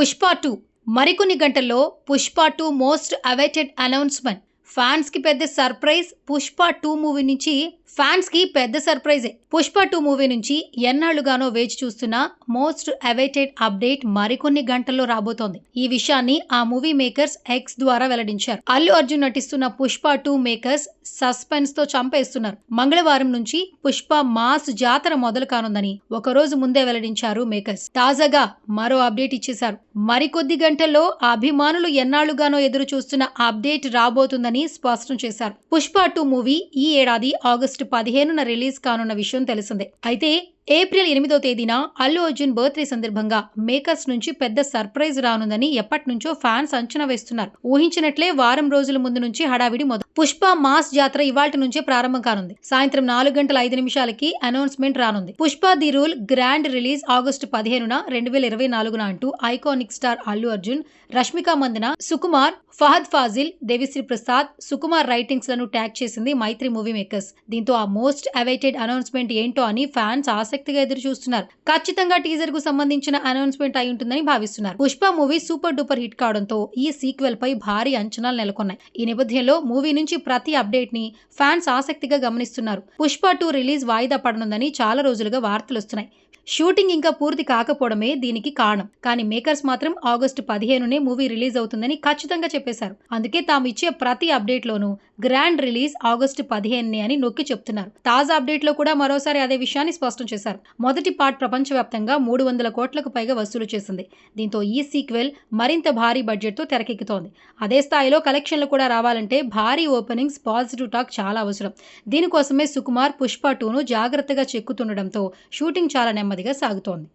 Pushpa two. మరికొన్ని గంటల్లో Pushpa two most awaited announcement. ఫ్యాన్స్కి పెద్ద సర్ప్రైజ్ పుష్ప టూ మూవీ నుంచి ఫ్యాన్స్కి పెద్ద సర్ప్రైజే. పుష్ప టూ మూవీ నుంచి ఎన్నాళ్ళుగానో వేచి చూస్తున్న మోస్ట్ అవైటెడ్ అప్డేట్ మరికొన్ని గంటల్లో రాబోతోంది. ఈ విషయాన్ని ఆ మూవీ మేకర్స్ ఎక్స్ ద్వారా వెల్లడించారు. అల్లు అర్జున్ నటిస్తున్న పుష్ప టూ మేకర్స్ సస్పెన్స్తో చంపేస్తున్నారు. మంగళవారం నుంచి పుష్ప మాస్ జాతర మొదలు కానుందని ఒక రోజు ముందే వెల్లడించారు మేకర్స్. తాజాగా మరో అప్డేట్ ఇచ్చేశారు. మరికొద్ది గంటల్లో అభిమానులు ఎన్నాళ్ళుగానో ఎదురు చూస్తున్న అప్డేట్ రాబోతుందని స్పష్టం చేశారు. పుష్ప టూ మూవీ ఈ ఏడాది ఆగస్టు పదిహేనున రిలీజ్ కానున్న విషయం తెలిసిందే. అయితే ఏప్రిల్ ఎనిమిదో తేదీన అల్లు అర్జున్ బర్త్డే సందర్భంగా మేకర్స్ నుంచి పెద్ద సర్ప్రైజ్ రానుందని ఎప్పటి నుంచో ఫ్యాన్స్ అంచనా వేస్తున్నారు. ఊహించినట్లే వారం రోజుల ముందు నుంచి హడావిడి మొదలు పుష్ప మాస్ జాతర ఇవాటి నుంచే ప్రారంభం కానుంది. సాయంత్రం నాలుగు గంటల ఐదు నిమిషాలకి అనౌన్స్మెంట్ రానుంది. Pushpa the rule grand release August పదిహేనున రెండు వేల ఇరవై నాలుగున అంటూ ఐకానిక్ స్టార్ అల్లు అర్జున్ రష్మిక మందన సుకుమార్ ఫహద్ ఫాజిల్ దేవిశ్రీ ప్రసాద్ సుకుమార్ రైటింగ్స్లను ట్యాగ్ చేసింది మైత్రి మూవీ మేకర్స్. దీంతో ఆ మోస్ట్ అవైటెడ్ అనౌన్స్మెంట్ ఏంటో అని ఫ్యాన్స్ ఆసక్తిగా ఎదురు చూస్తున్నారు. ఖచ్చితంగా టీజర్కు సంబంధించిన అనౌన్స్మెంట్ అయి ఉంటుందని భావిస్తున్నారు. Pushpa movie super duper hit కావడంతో ఈ సీక్వెల్ పై భారీ అంచనాలు నెలకొన్నాయి. ఈ నేపథ్యంలో మూవీ నుంచి ప్రతి అప్డేట్ని ఫ్యాన్స్ ఆసక్తిగా గమనిస్తున్నారు. పుష్ప టూ రిలీజ్ వాయిదా పడనుందని చాలా రోజులుగా వార్తలు వస్తున్నాయి. షూటింగ్ ఇంకా పూర్తి కాకపోవడమే దీనికి కారణం. కానీ మేకర్స్ మాత్రం ఆగస్టు పదిహేనునే మూవీ రిలీజ్ అవుతుందని ఖచ్చితంగా చెప్పేశారు. అందుకే తాము ఇచ్చే ప్రతి అప్డేట్ లోనూ గ్రాండ్ రిలీజ్ ఆగస్టు పదిహేనునే అని నొక్కి చెప్తున్నారు. తాజా అప్డేట్లో కూడా మరోసారి అదే విషయాన్ని స్పష్టం చేశారు మొదటి పార్ట్ ప్రపంచవ్యాప్తంగా మూడు వందల కోట్లకు పైగా వసూలు చేసింది. దీంతో ఈ సీక్వెల్ మరింత భారీ బడ్జెట్తో తెరకెక్కుతోంది. అదే స్థాయిలో కలెక్షన్లు కూడా రావాలంటే భారీ ఓపెనింగ్స్ పాజిటివ్ టాక్ చాలా అవసరం. దీనికోసమే సుకుమార్ పుష్ప టూను జాగ్రత్తగా చెక్కుతుండడంతో షూటింగ్ చాలా నెమ్మదిగా సాగుతోంది.